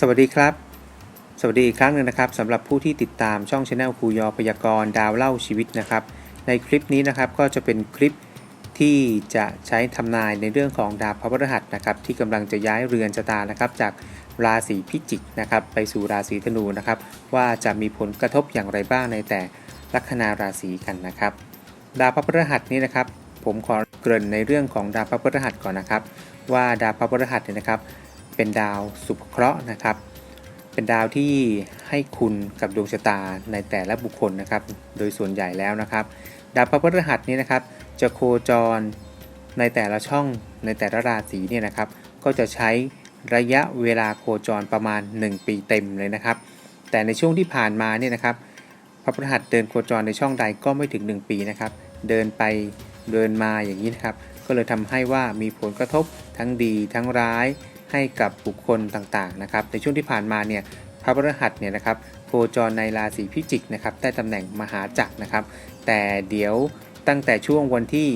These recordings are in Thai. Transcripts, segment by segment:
สวัสดีครับ สวัสดีอีกครั้งหนึ่งนะครับสำหรับผู้ที่ติดตามช่องช anel ครูยอพยากรณ์ดาวเล่าชีวิตนะครับ ในคลิปนี้นะครับก็จะเป็นคลิปที่จะใช้ทำนายในเรื่องของดาวพระพฤหัสนะครับที่กำลังจะย้ายเรือนชะตานะครับ จากราศีพิจิกนะครับ ไปสู่ราศีธนูนะครับ ว่าจะมีผลกระทบอย่างไรบ้างในแต่ลัคนาราศีกันนะครับ ดาวพระพฤหัสนี้นะครับ ผมขอเกริ่นในเรื่องของดาวพระพฤหัสก่อนนะครับ ว่าดาวพระพฤหัสเนี่ยนะครับ เป็นดาวสุภเคราะห์นะครับ เป็นดาวที่ให้คุณกับดวงชะตาในแต่ละบุคคลนะครับ โดยส่วนใหญ่แล้วนะครับ ดาวพระพฤหัสนี้นะครับ จะโคจรในแต่ละช่องในแต่ละราศีเนี่ยนะครับ ก็จะใช้ระยะเวลาโคจรประมาณ 1 ปีเต็มเลยนะครับ แต่ในช่วงที่ผ่านมาเนี่ยนะครับ พระพฤหัสเดินโคจรในช่องใดก็ไม่ถึง 1 ปีนะครับ เดินไปเดินมาอย่างนี้นะครับ ก็เลยทำให้ว่ามีผลกระทบทั้งดีทั้งร้าย ให้กับบุคคลต่างๆนะครับในช่วงที่ผ่านมาเนี่ยพระพฤหัสเนี่ยนะครับโคจรในราศีพิจิกนะครับได้ตำแหน่งมหาจักรนะครับ แต่เดี๋ยวตั้งแต่ช่วงวันที่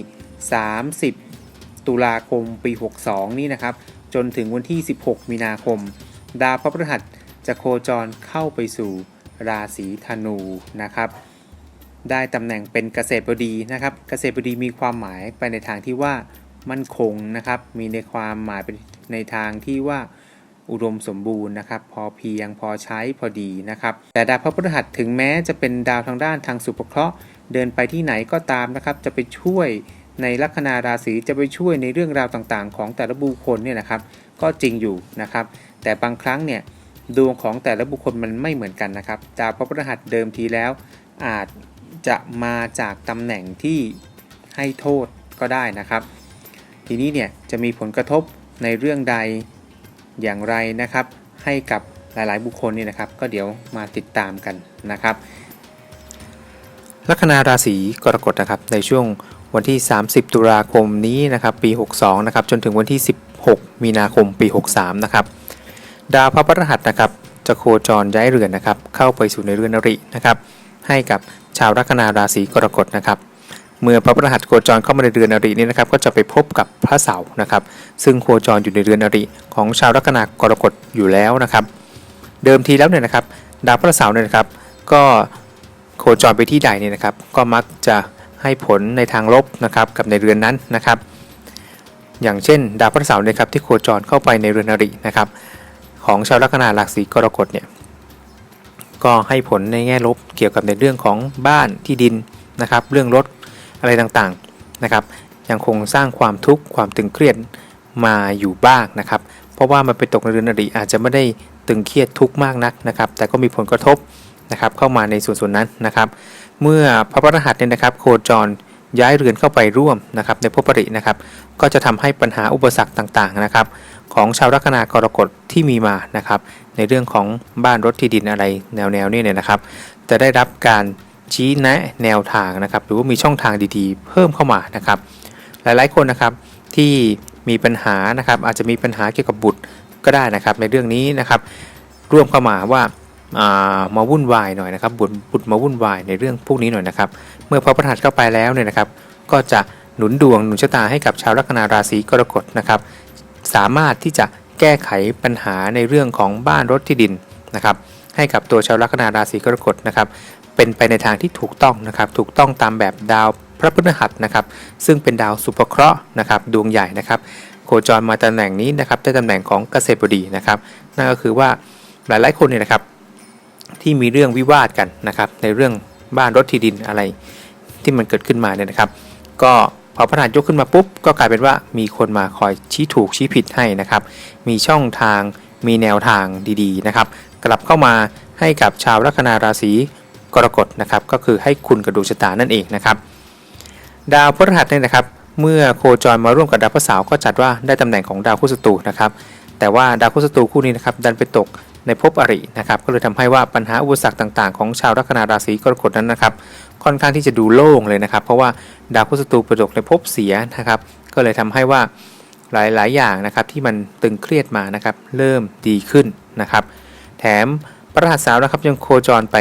30 ตุลาคมปี 62 นี้นะครับจนถึงวันที่ 16 มีนาคม ดาวพระพฤหัสจะโคจรเข้าไปสู่ราศีธนูนะครับได้ตำแหน่งเป็นเกษตรบดีนะครับ เกษตรบดีมีความหมายไปในทางที่ว่ามั่นคงนะครับ มีในความหมายเป็น ในทางที่ว่าอุดมสมบูรณ์นะครับ พอเพียงพอใช้พอดีนะครับ แต่ดาวพระพฤหัสถึงแม้จะเป็นดาวทางด้านทางสุภเคราะห์เดินไปที่ไหนก็ตามนะครับ จะไปช่วยในลัคนาราศีจะไปช่วยในเรื่องราวต่างๆ ของแต่ละบุคคลเนี่ยนะครับ ก็จริงอยู่นะครับ แต่บางครั้งเนี่ยดวงของแต่ละบุคคลมันไม่เหมือนกันนะครับ ดาวพระพฤหัสเดิมทีแล้ว อาจจะมาจากตำแหน่งที่ให้โทษก็ได้นะครับ ทีนี้เนี่ยจะมีผลกระทบ ในเรื่องใดอย่างไรนะครับ ให้กับหลายๆ บุคคลนี่นะครับ ก็เดี๋ยวมาติดตามกันนะครับ ลัคนาราศีกรกฎนะครับในช่วงวันที่ 30 ตุลาคมนี้นะครับปี 62นะครับจนถึงวันที่ 16 มีนาคมปี 63นะครับดาวพระพฤหัสนะครับจะโคจรย้ายเรือนนะครับ เข้าไปสู่ในเรือนอรินะครับ ให้กับชาวลัคนาราศีกรกฎนะครับ เมื่อพระพฤหัสโคจรเข้ามาในเรือนอรินี้นะครับก็จะไปพบกับพระเสาร์นะครับ ซึ่งโคจรอยู่ในเรือนอริของชาวลัคนากรกฎอยู่แล้วนะครับ เดิมทีแล้วเนี่ยนะครับ ดาวพระเสาร์เนี่ยนะครับ ก็โคจรไปที่ใดเนี่ยนะครับ ก็มักจะให้ผลในทางลบนะครับกับในเรือนนั้นนะครับ อย่างเช่น ดาวพระเสาร์นยครับที่โคจรเข้าไปในเรือนอรินะครับ ของชาวลัคนาราศีกรกฎเนี่ยก็ให้ผลในแง่ลบเกี่ยวกับในเรื่องของบ้านที่ดินนะครับ เรื่องรถ อะไรต่างๆนะครับ ยังคงสร้างความทุกข์ความตึงเครียดมาอยู่บ้างนะครับ เพราะว่ามันไปตกในเรือนอริอาจจะไม่ได้ตึงเครียดทุกข์มากนักนะครับ แต่ก็มีผลกระทบนะครับเข้ามาในส่วนส่วนนั้นนะครับ เมื่อพระพฤหัสเนี่ยนะครับ โคจรย้ายเรือนเข้าไปร่วมนะครับในภพปรินะครับ ก็จะทำให้ปัญหาอุปสรรคต่างๆนะครับ ของชาวลัคนากรกฎที่มีมานะครับ ในเรื่องของบ้านรถที่ดินอะไรแนวๆนี้เนี่ยนะครับ จะได้รับการ ชี้แนะแนวทางนะครับ หรือว่ามีช่องทางดีๆ เพิ่มเข้ามานะครับ หลายๆคนนะครับที่มีปัญหานะครับ อาจจะมีปัญหาเกี่ยวกับบุตรก็ได้นะครับ ในเรื่องนี้นะครับร่วมเข้ามาว่าามาวุ่นวายหน่อยนะครับบุตรบุตรมาวุ่นวายในเรื่องพวกนี้หน่อยนะครับ เมื่อพระประหัสเข้าไปแล้วเนี่ยนะครับ ก็จะหนุนดวงหนุนชะตาให้กับชาวลัคนาราศีกรกฎนะครับ สามารถที่จะแก้ไขปัญหาในเรื่องของบ้านรถที่ดินนะครับ ให้กับตัวชาวลัคนาราศีกรกฎนะครับเป็นไปในทางที่ถูกต้องนะครับถูกต้องตามแบบดาวพระพฤหัสนะครับซึ่งเป็นดาวสุภเคราะห์นะครับดวงใหญ่นะครับโคจรมาตำแหน่งนี้นะครับได้ตำแหน่งของเกษตรบดีนะครับนั่นก็คือว่าหลายๆคนเนี่ยนะครับที่มีเรื่องวิวาทกันนะครับในเรื่องบ้านรถที่ดินอะไรที่มันเกิดขึ้นมาเนี่ยนะครับ ก็พอพระหัสยกขึ้นมาปุ๊บก็กลายเป็นว่ามีคนมาคอยชี้ถูกชี้ผิดให้นะครับ มีช่องทางมีแนวทางดีๆนะครับ กลับเข้ามาให้กับชาวลัคนาราศีกรกฎนะครับ ก็คือให้คุณกับดวงชะตานั่นเองนะครับ ดาวพฤหัสเนี่ยนะครับ เมื่อโคจรมาร่วมกับดาวพฤหัสก็จัดว่าได้ตำแหน่งของดาวคู่ศัตรูนะครับ แต่ว่าดาวคู่ศัตรูคู่นี้นะครับดันไปตกในภพอรินะครับก็เลยทำให้ว่าปัญหาอุปสรรคต่างๆ ของชาวลัคนาราศีกรกฎนั้นนะครับ ค่อนข้างที่จะดูโล่งเลยนะครับ เพราะว่าดาวพุธศัตรูประจกในภพเสียนะครับ ก็เลยทำให้ว่าหลายๆ อย่างนะครับที่มันตึงเครียดมานะครับ เริ่มดีขึ้นนะครับ แถมพระรหัสสาวนะครับยังโคจรไป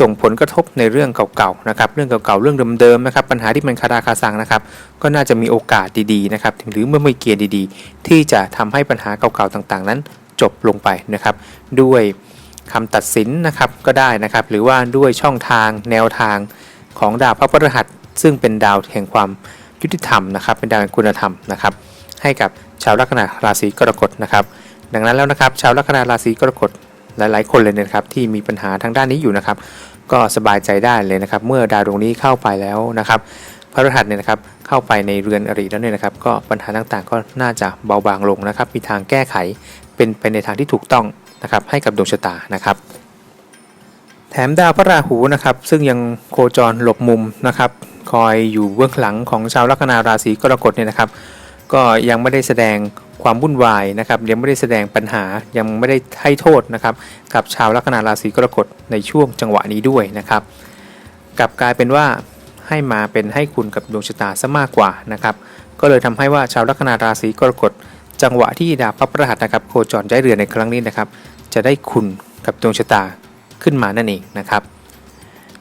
ส่งผลกระทบในเรื่องเก่าๆนะครับ เรื่องเก่าๆ เรื่องเดิมๆนะครับ ปัญหาที่มันคาราคาซังนะครับ ก็น่าจะมีโอกาสดีๆนะครับ หรือเมื่อไม่เกียร์ดีๆ ที่จะทำให้ปัญหาเก่าๆต่างๆ นั้นจบลงไปนะครับ ด้วยคำตัดสินนะครับก็ได้นะครับ หรือว่าด้วยช่องทางแนวทางของดาวพระพฤหัส ซึ่งเป็นดาวแห่งความยุติธรรมนะครับ เป็นดาวแห่งคุณธรรมนะครับ ให้กับชาวลัคนาราศีกรกฎนะครับ ดังนั้นแล้วนะครับ ชาวลัคนาราศีกรกฎหลาย ๆ คนเลยนะครับที่มีปัญหาทางด้านนี้อยู่นะครับ ก็สบายใจได้เลยนะครับ เมื่อดาวดวงนี้เข้าไปแล้วนะครับพระรหัสเนี่ยนะครับเข้าไปในเรือนอริแล้วเนี่ยนะครับ ก็ปัญหาต่างๆ ก็น่าจะเบาบางลงนะครับ มีทางแก้ไขเป็นไปในทางที่ถูกต้องนะครับให้กับดวงชะตานะครับ แถมดาวพระราหูนะครับ ซึ่งยังโคจรหลบมุมนะครับ คอยอยู่เบื้องหลังของชาวลัคนาราศีกรกฎเนี่ยนะครับ ก็ยังไม่ได้แสดง ความวุ่นวายนะครับยังไม่ได้แสดงปัญหายังไม่ได้ให้โทษนะครับกับชาวลัคนาราศีกรกฎในช่วงจังหวะนี้ด้วยนะครับกลับกลายเป็นว่าให้มาเป็นให้คุณกับดวงชะตาซะมากกว่านะครับก็เลยทำให้ว่าชาวลัคนาราศีกรกฎจังหวะที่ดาวพระพฤหัสนะครับโคจรย้ายเรือในครั้งนี้นะครับ จะได้คุณกับดวงชะตาขึ้นมานั่นเองนะครับ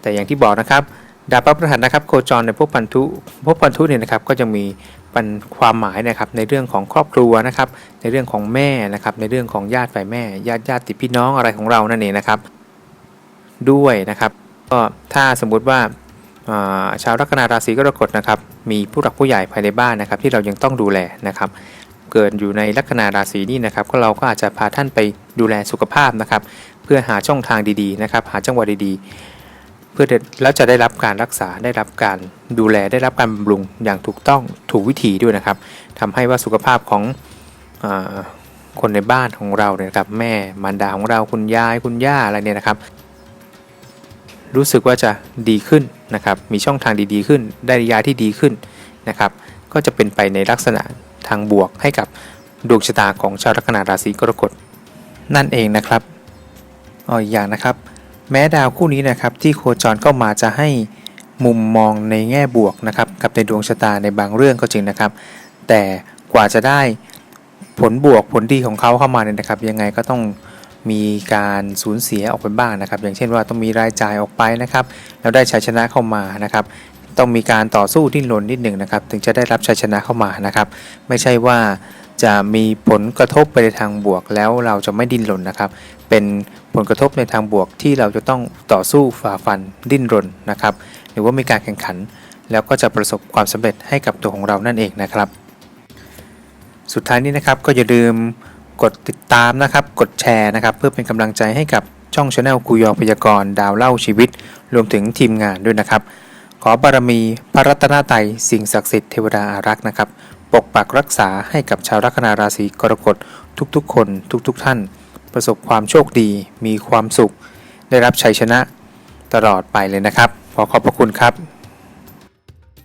แต่อย่างที่บอกนะครับดาวพระพฤหัสนะครับโคจรในภพพันธุภพพันธุเนี่ยนะครับก็จะมี ปันความหมายนะครับในเรื่องของครอบครัวนะครับ ในเรื่องของแม่นะครับ ในเรื่องของญาติฝ่ายแม่ญาติญาติพี่น้องอะไรของเรานั่นเองนะครับ ด้วยนะครับก็ถ้าสมมุติว่าชาวลัคนาราศีกรกฎนะครับ มีผู้หลักผู้ใหญ่ภายในบ้านนะครับ ที่เรายังต้องดูแลนะครับ เกิดอยู่ในลัคนาราศีนี้นะครับ ก็เราก็อาจจะพาท่านไปดูแลสุขภาพนะครับ เพื่อหาช่องทางดีๆนะครับ หาจังหวะดีๆ เพื่อแล้วจะได้รับการรักษาได้รับการดูแลได้รับการบำรุงอย่างถูกต้องถูกวิธีด้วยนะครับทำให้ว่าสุขภาพของอคนในบ้านของเราเนี่ยครับแม่มารดาของเราคุณยายคุณย่าอะไรเนี่ยนะครับ รู้สึกว่าจะดีขึ้นนะครับ มีช่องทางดีๆขึ้น ได้ยาที่ดีขึ้นนะครับ ก็จะเป็นไปในลักษณะทางบวกให้กับดวงชะตาของชาวลัคนาราศีกรกฎนั่นเองนะครับอ๋ออีกอย่างนะครับ แม้ดาวคู่นี้นะครับที่โคจรเข้ามาจะให้มุมมองในแง่บวกนะครับกับในดวงชะตาในบางเรื่องก็จริงนะครับ แต่กว่าจะได้ผลบวกผลดีของเขาเข้ามาเนี่ยนะครับ ยังไงก็ต้องมีการสูญเสียออกไปบ้างนะครับ อย่างเช่นว่าต้องมีรายจ่ายออกไปนะครับ แล้วได้ชัยชนะเข้ามานะครับ ต้องมีการต่อสู้ดิ้นรนนิดหนึ่งนะครับ ถึงจะได้รับชัยชนะเข้ามานะครับ ไม่ใช่ว่าจะมีผลกระทบไปในทางบวกแล้วเราจะไม่ดิ้นรนนะครับ เป็น ผลกระทบในทางบวกที่เราจะต้องต่อสู้ฝ่าฟันดิ้นรนนะครับ หรือว่ามีการแข่งขัน แล้วก็จะประสบความสำเร็จให้กับตัวของเรานั่นเองนะครับ สุดท้ายนี้นะครับก็อย่าลืมกดติดตามนะครับ กดแชร์นะครับ เพื่อเป็นกำลังใจให้กับช่องชาแนลกุยอพยากรณ์ดาวเล่าชีวิต รวมถึงทีมงานด้วยนะครับ ขอบารมีพระรัตนตรัยสิ่งศักดิ์สิทธิ์เทวดาอารักษ์นะครับ ปกปักรักษาให้กับชาวลัคนาราศีกรกฎทุกๆ คนทุกๆท่าน ประสบความโชคดี มีความสุข ได้รับชัยชนะตลอดไปเลยนะครับ ขอขอบพระคุณครับ